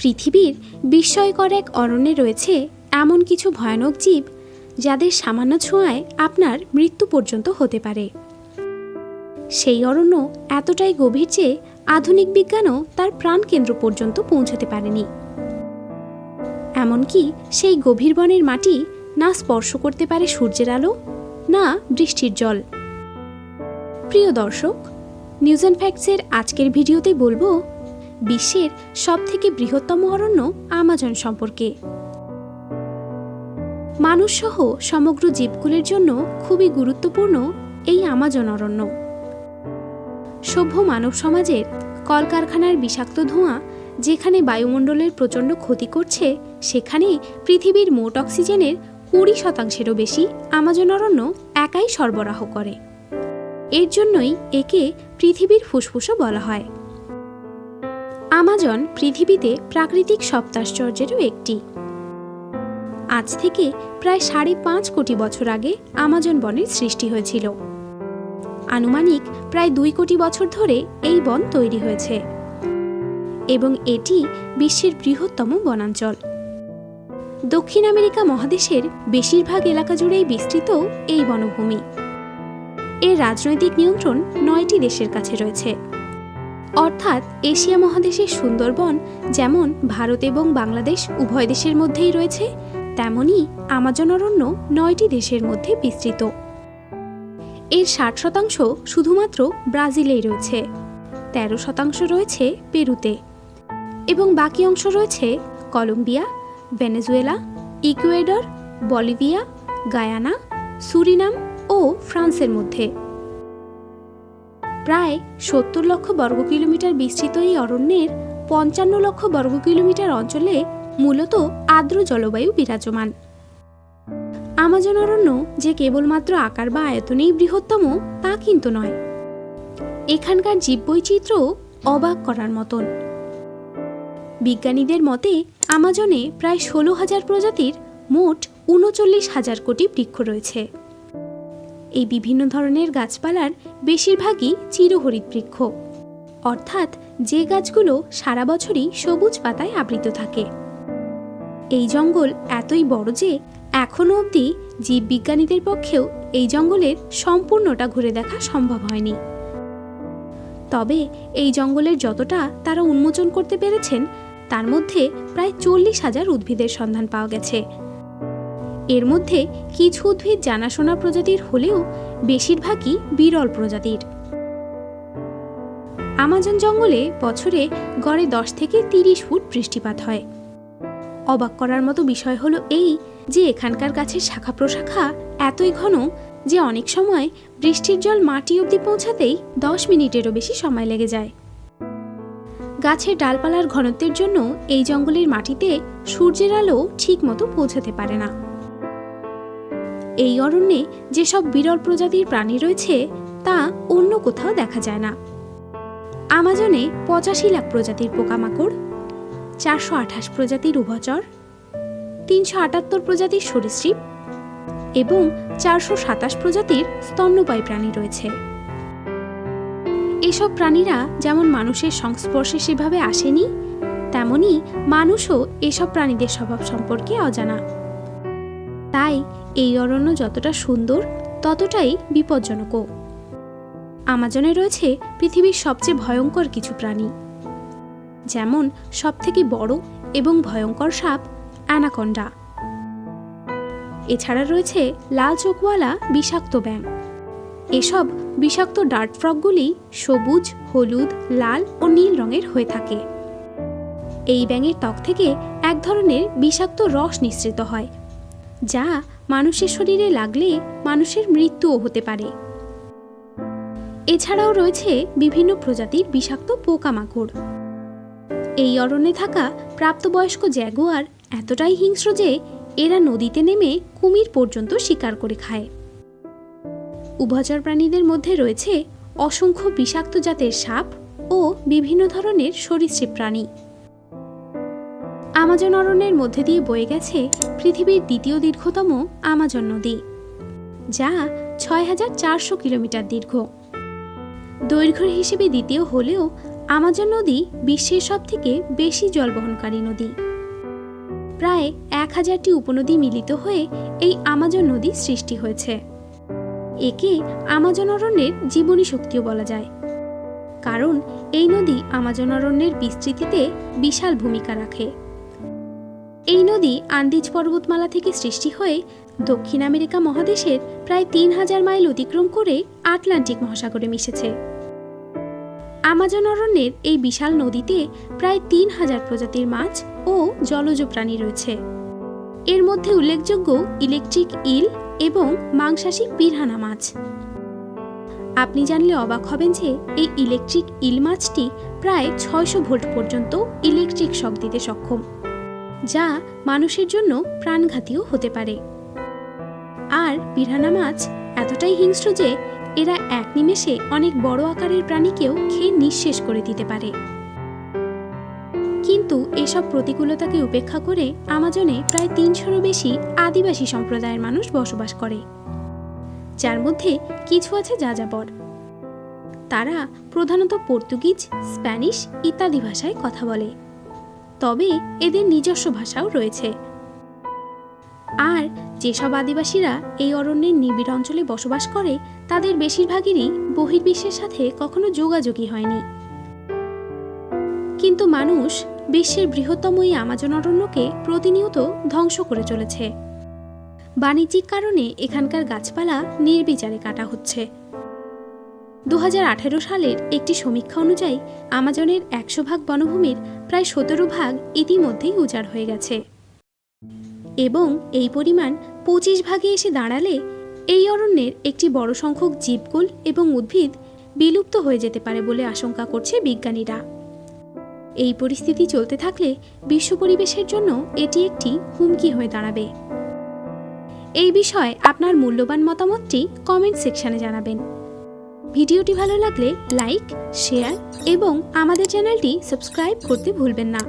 পৃথিবীর বিস্ময়কর এক অরণ্যে রয়েছে এমন কিছু ভয়ানক জীব যাদের সামান্য ছোঁয়ায় আপনার মৃত্যু পর্যন্ত হতে পারে। সেই অরণ্য এতটাই গভীর যে আধুনিক বিজ্ঞানও তার প্রাণকেন্দ্র পর্যন্ত পৌঁছতে পারেনি। এমনকি সেই গভীর বনের মাটি না স্পর্শ করতে পারে সূর্যের আলো, না বৃষ্টির জল। প্রিয় দর্শক, নিউজ অ্যান্ড ফ্যাক্টসের আজকের ভিডিওতে বলব বিশ্বের সবথেকে বৃহত্তম অরণ্য আমাজন সম্পর্কে। মানুষসহ সমগ্র জীবকুলের জন্য খুবই গুরুত্বপূর্ণ এই আমাজন অরণ্য। সভ্য মানব সমাজের কলকারখানার বিষাক্ত ধোঁয়া যেখানে বায়ুমণ্ডলের প্রচণ্ড ক্ষতি করছে, সেখানে পৃথিবীর মোট অক্সিজেনের কুড়ি শতাংশেরও বেশি আমাজন অরণ্য একাই সরবরাহ করে। এর জন্যই একে পৃথিবীর ফুসফুসও বলা হয়। আমাজন পৃথিবীতে প্রাকৃতিক সপ্তাশ্চর্যেরও একটি। আজ থেকে প্রায় সাড়ে পাঁচ কোটি বছর আগে আমাজন বনের সৃষ্টি হয়েছিল। আনুমানিক প্রায় দুই কোটি বছর ধরে এই বন তৈরি হয়েছে। এবং এটি বিশ্বের বৃহত্তম বনাঞ্চল। দক্ষিণ আমেরিকা মহাদেশের বেশিরভাগ এলাকা জুড়েই বিস্তৃত এই বনভূমি। এর রাজনৈতিক নিয়ন্ত্রণ নয়টি দেশের কাছে রয়েছে। অর্থাৎ এশিয়া মহাদেশের সুন্দরবন যেমন ভারত এবং বাংলাদেশ উভয় দেশের মধ্যেই রয়েছে, তেমনই আমাজন অরণ্য নয়টি দেশের মধ্যে বিস্তৃত। এর ষাট শতাংশ শুধুমাত্র ব্রাজিলেই রয়েছে, তেরো শতাংশ রয়েছে পেরুতে এবং বাকি অংশ রয়েছে Colombia, Venezuela, Ecuador, Bolivia, Guyana, Suriname ও ফ্রান্সের মধ্যে। প্রায় সত্তর লক্ষ বর্গ কিলোমিটার বিস্তৃত এই অরণ্যের পঞ্চান্ন লক্ষ বর্গ কিলোমিটার অঞ্চলে মূলত আর্দ্র জলবায়ু বিরাজমান। আমাজন অরণ্য যে কেবলমাত্র আকার বা আয়তনেই বৃহত্তম, তা কিন্তু নয়। এখানকার জীববৈচিত্র্য অবাক করার মতন। বিজ্ঞানীদের মতে, আমাজনে প্রায় ষোলো হাজার প্রজাতির মোট উনচল্লিশ হাজার কোটি বৃক্ষ রয়েছে। এই বিভিন্ন ধরনের গাছপালার বেশিরভাগই চিরহরিৎ বৃক্ষ অর্থাৎ যে গাছগুলো সারা বছরই সবুজ পাতায় আবৃত থাকে। এই জঙ্গল এতই বড় যে এখনও অবধি জীববিজ্ঞানীদের পক্ষেও এই জঙ্গলের সম্পূর্ণটা ঘুরে দেখা সম্ভব হয়নি। তবে এই জঙ্গলের যতটা তারা উন্মোচন করতে পেরেছেন, তার মধ্যে প্রায় চল্লিশ হাজার উদ্ভিদের সন্ধান পাওয়া গেছে। এর মধ্যে কিছু উদ্ভিদ জানাশোনা প্রজাতির হলেও বেশিরভাগই বিরল প্রজাতির। আমাজন জঙ্গলে বছরে গড়ে দশ থেকে তিরিশ ফুট বৃষ্টিপাত হয়। অবাক করার মতো বিষয় হলো এই যে এখানকার গাছের শাখা প্রশাখা এতই ঘন যে অনেক সময় বৃষ্টির জল মাটি অবধি পৌঁছাতেই দশ মিনিটেরও বেশি সময় লেগে যায়। গাছের ডালপালার ঘনত্বের জন্য এই জঙ্গলের মাটিতে সূর্যের আলো ঠিক মতো পৌঁছাতে পারে না। এই অরণ্যে যেসব বিরল প্রজাতির প্রাণী রয়েছে, তা অন্য কোথাও দেখা যায় না। আমাজনে পঁচাশি লাখ প্রজাতির পোকামাকড়, চারশো আঠাশ প্রজাতির উভচর, তিনশো আটাত্তর প্রজাতির সরীসৃপ এবং চারশো সাতাশ প্রজাতির স্তন্যপায়ী প্রাণী রয়েছে। এসব প্রাণীরা যেমন মানুষের সংস্পর্শে সেভাবে আসেনি, তেমনি মানুষও এসব প্রাণীদের স্বভাব সম্পর্কে অজানা। তাই এই অরণ্য যতটা সুন্দর, ততটাই বিপজ্জনকও। আমাজনে রয়েছে পৃথিবীর সবচেয়ে ভয়ঙ্কর কিছু প্রাণী। যেমন সবথেকে বড় এবং ভয়ঙ্কর সাপ, অ্যানাকন্ডা। এছাড়া রয়েছে লাল চোখওয়ালা বিষাক্ত ব্যাং এসব বিষাক্ত ডার্ট ফ্রকগুলি সবুজ, হলুদ, লাল ও নীল রঙের হয়ে থাকে। এই ব্যাঙের ত্বক থেকে এক ধরনের বিষাক্ত রস নিঃসৃত হয়, যা মানুষের শরীরে লাগলে মানুষের মৃত্যুও হতে পারে। এছাড়াও রয়েছে বিভিন্ন প্রজাতির বিষাক্ত পোকামাকড়। এই অরণ্যে থাকা প্রাপ্তবয়স্ক জ্যাগুয়ার এতটাই হিংস্র যে এরা নদীতে নেমে কুমির পর্যন্ত শিকার করে খায়। উভচর প্রাণীদের মধ্যে রয়েছে অসংখ্য বিষাক্ত জাতের সাপ ও বিভিন্ন ধরনের সরীসৃপ প্রাণী। আমাজন অরণ্যের মধ্যে দিয়ে বয়ে গেছে পৃথিবীর দ্বিতীয় দীর্ঘতম আমাজন নদী, যা ছয় হাজার চারশো কিলোমিটার দীর্ঘ। দৈর্ঘ্য হিসেবে দ্বিতীয় হলেও আমাজন নদী বিশ্বের সবথেকে বেশি জলবহনকারী নদী। প্রায় এক হাজারটি উপনদী মিলিত হয়ে এই আমাজন নদী সৃষ্টি হয়েছে। একে আমাজন অরণ্যের জীবনী শক্তিও বলা যায়। কারণ এই নদী আমাজন অরণ্যের বিস্তৃতিতে বিশাল ভূমিকা রাখে। এই নদী আন্দিজ পর্বতমালা থেকে সৃষ্টি হয়ে দক্ষিণ আমেরিকা মহাদেশের প্রায় তিন হাজার মাইল অতিক্রম করে আটলান্টিক মহাসাগরে মিশেছে। আমাজন অরণ্যের এই বিশাল নদীতে প্রায় তিন হাজার প্রজাতির মাছ ও জলজ প্রাণী রয়েছে। এর মধ্যে উল্লেখযোগ্য ইলেকট্রিক ইল এবং মাংসাশী পিরহানা মাছ। আপনি জানলে অবাক হবেন যে এই ইলেকট্রিক ইল মাছটি প্রায় ছয়শো ভোল্ট পর্যন্ত ইলেকট্রিক শক দিতে সক্ষম। যা মানুষের জন্য প্রাণঘাতীও হতে পারে। আর পিরানা মাছ এতটাই হিংস্র যে এরা এক নিমেষে অনেক বড় আকারের প্রাণীকেও খেয়ে নিঃশেষ করে দিতে পারে। কিন্তু এসব প্রতিকূলতাকে উপেক্ষা করে আমাজনে প্রায় তিনশোরও বেশি আদিবাসী সম্প্রদায়ের মানুষ বসবাস করে, যার মধ্যে কিছু আছে যাযাবর। তারা প্রধানত পর্তুগিজ, স্প্যানিশ ইত্যাদি ভাষায় কথা বলে। তবে এদের নিজস্ব ভাষাও রয়েছে। আর যেসব আদিবাসীরা এই অরণ্যের নিবিড় অঞ্চলে বসবাস করে, তাদের বেশিরভাগেরই বহির্বিশ্বের সাথে কখনো যোগাযোগই হয়নি। কিন্তু মানুষ বিশ্বের বৃহত্তম এই আমাজন অরণ্যকে প্রতিনিয়ত ধ্বংস করে চলেছে। বাণিজ্যিক কারণে এখানকার গাছপালা নির্বিচারে কাটা হচ্ছে। দু হাজার আঠেরো সালের একটি সমীক্ষা অনুযায়ী আমাজনের একশো ভাগ বনভূমির প্রায় সতেরো ভাগ ইতিমধ্যেই উজাড় হয়ে গেছে। এবং এই পরিমাণ পঁচিশ ভাগে এসে দাঁড়ালে এই অরণ্যের একটি বড় সংখ্যক জীবকুল এবং উদ্ভিদ বিলুপ্ত হয়ে যেতে পারে বলে আশঙ্কা করছে বিজ্ঞানীরা। এই পরিস্থিতি চলতে থাকলে বিশ্ব পরিবেশের জন্য এটি একটি হুমকি হয়ে দাঁড়াবে। এই বিষয়ে আপনার মূল্যবান মতামতটি কমেন্ট সেকশনে জানাবেন। ভিডিওটি ভালো লাগলে লাইক শেয়ার এবং আমাদের চ্যানেলটি সাবস্ক্রাইব করতে ভুলবেন না।